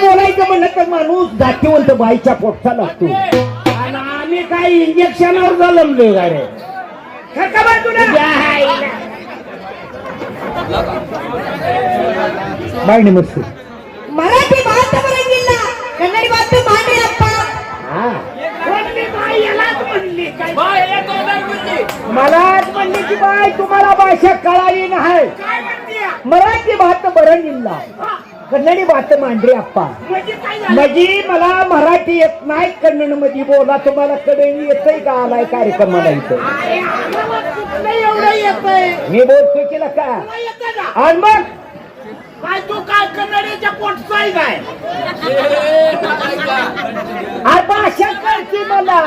बोलायचं म्हणलं तर माणूस जातीवंत बाईच्या पोटचा लागतो. आम्ही काही इंजेक्शनवर जलमलो अरे. बाय मस्त मराठी भाषा बरं म्हणली? मला म्हणले. की बाय तुम्हाला भाषा कळाली नाही. मराठी भात बरं निघला कन्नडी भात मांडरे अप्पा म्हणजे मला मराठी येत नाही कन्नडमध्ये बोला तुम्हाला कन्नडी येतंय का आलाय कार्यक्रमाला इथं? मी बोलतो केला का? आणि मग? काय तू काय कन्नडीच्या पोटचाय काय? आ, भाषा कळते मला.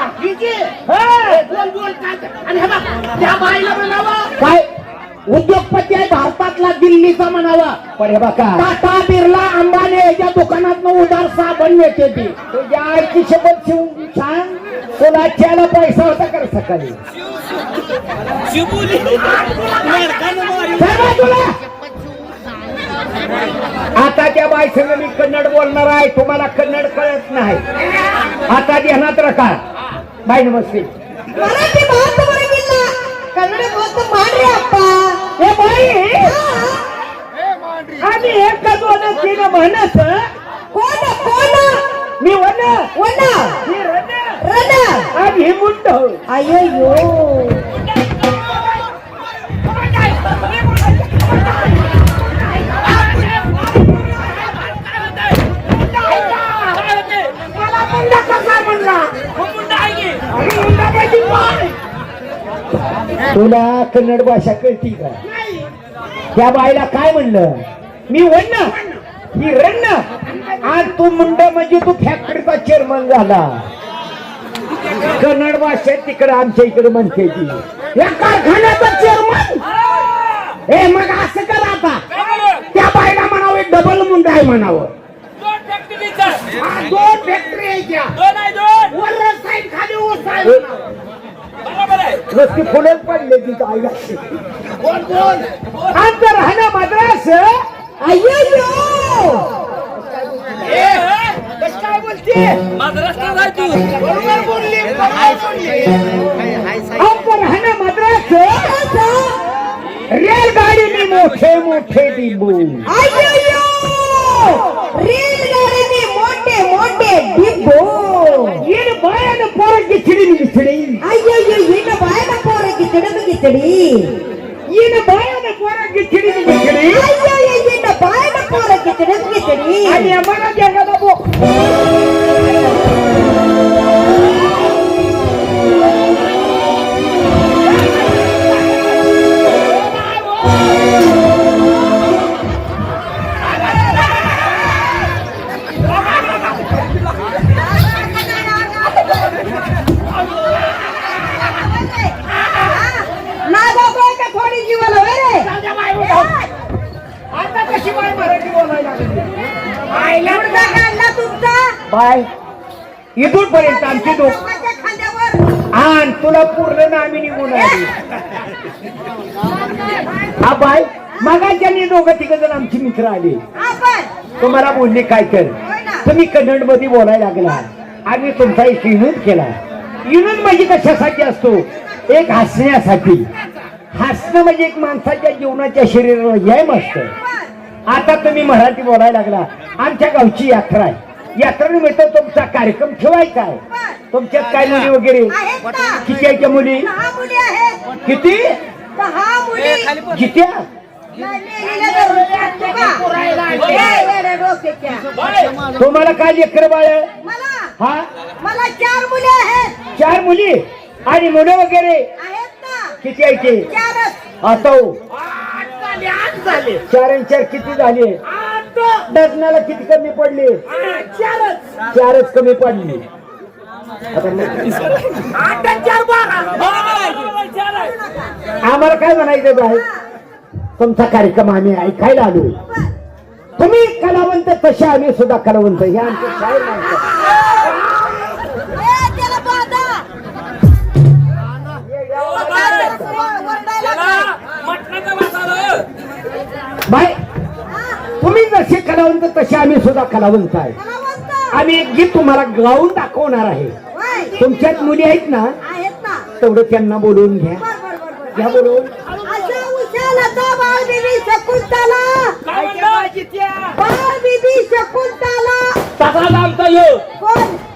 बोल बोल काय आणि बघ त्या बाईला म्हणावं काय? उद्योगपती आहे भारतातला दिल्लीचा म्हणावा. पण हे बघा. टाटा बिर्ला अंबाने याच्या दुकानात उधार साबण येते ती. तुझ्या आईची शपथ शिवून छान. तुला पैसा होता कर सकाळी. आता त्या बायसेनं मी कन्नड बोलणार आहे तुम्हाला कन्नड कळत नाही. आता ध्यानात रखा. बाय नमस्ते. मराठी कन्नड बोलतो मांडरे आपण मुंड ಅಯ್ಯಯ್ಯೋ मला मुंडा कसा म्हणला मुंडा आहे की आणि मुंडा पाहिजे बाय तुला कन्नड भाषा कळती का त्या बाईला काय म्हणलं मी वन्न ही रन्न आणि तू मुंड म्हणजे तू फॅक्टरीचा चेअरमन झाला. कन्नड भाषेत तिकडे आमच्या इकडे म्हणते ती. या कारखान्याचा चेअरमन हे मग असं कर आता. त्या बाईला म्हणावं एक डबल मुंड आहे म्हणावं. दोन फॅक्टरीचा दोन फॅक्टरी आहे त्या. दोन वर साईड खाली नुसती फुलं पडले तिथं आईला कोण अंतर राहणं मद्रास? काय बोलते महाराष्ट्रात आहे तू बरोबर बोलली बरोबर बोलली अंतर राहणं मद्रास रेलगाडी में मोठे मोठे डिब्बू ಅಯ್ಯಯ್ಯೋ ರೇಲ್ಗಾಡಿನಿ ಮೋಟೆ ಮೋಟೆ ಡಿಬ್ಬು येन बायन पोर गिचडी गिचडी ಅಯ್ಯಯ್ಯೋ ಇನ್ನ ಬಾಯನ ಪೋರ ಗಿಚ್ಚಡಿ ಗಿಚ್ಚಡಿ येन बायन पोर गिचडी गिचडी ಅಯ್ಯಯ್ಯೋ ಇನ್ನ ಬಾಯನ ಪೋರ ಗಿಚ್ಚಡಿ ಗಿಚ್ಚಡಿ आणि आम्हाला बाय. इथून पर्यंत आमची दोघ आण तुला पूर्ण नामी निघून आली. हा बाय. मगाच्यानी दोघं तिघ जण आमची मित्र आली. तुम्हाला बोलले काय कर? तुम्ही कन्नडमध्ये बोलायला लागला. आम्ही तुमचा एक विनोद केला. विनोद म्हणजे कशासाठी असतो? एक हसण्यासाठी. हसणं म्हणजे एक माणसाच्या जीवनाच्या शरीराला व्यायाम असतं. आता तुम्ही मराठी बोलायला लागला. आमच्या गावची यात्रा आहे. यात्रेनिमित्त तुमचा कार्यक्रम ठेवायचा आहे तुमच्यात काय मुली वगैरे किती आहे त्या मुली किती दहा मुली कित्या मेलेल्या धरून टाकतो का? ए, येड्या डोक्याच्या. तुम्हाला काय लेकर बाळ मला हा मला चार मुली आहेत चार मुली आणि मुलं वगैरे आहेत ना किती आहे ते आता चार आणि चार किती झाले डझनाला किती कमी पडले? चारच चारच कमी पडले. आम्हाला काय म्हणायचं बाय तुमचा कार्यक्रम आम्ही ऐकायला आलो. तुम्ही कलावंत तसे आम्ही सुद्धा कलावंत. हे आमचे शाहीर माणसं. कलावंत तसे आम्ही सुद्धा कलावंत आहे. आम्ही एक गीत तुम्हाला गाऊन दाखवणार आहे. तुमच्यात मुली आहेत ना? आहेत ना. तेवढं त्यांना बोलवून घ्या. बर बर बर बर. घ्या बोलवून. आमचा यो.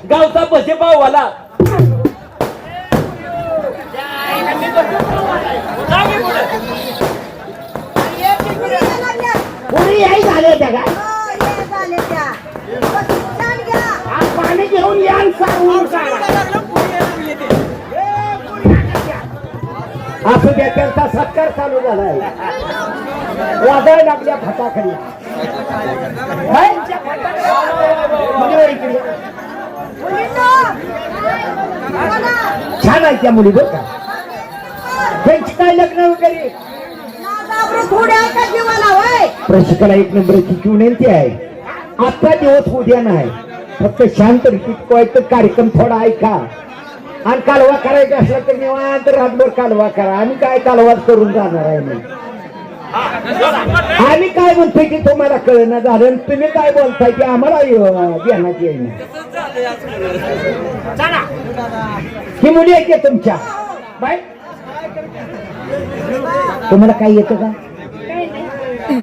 गावचा बसे लागल्या. पुरी आई झाले त्या काय? त्या. पाणी घेऊन या आणि सांगून सांगा. असू द्या त्यांचा सत्कार चालू झालाय. वादळ लागल्या काय? बघा. छान आहे त्या मुली बरं का? त्यांची काय लग्न वगैरे? प्रशिकाला एक नंबरची विनंती आहे. आता दिवस उद्या नाही. फक्त शांत टिकवायचं कार्यक्रम थोडा ऐका. आणि कालवा करायचा असला तर निवांत रातभर कालवा करा. आम्ही काय कालवाच करून जाणार आहे नाही आम्ही काय म्हणतोय की तुम्हाला कळणं झालं तुम्ही काय बोलताय की आम्हाला घेण्यात येईल ही मुली आहे तुमच्या? बाय तुम्हाला काय येतं का?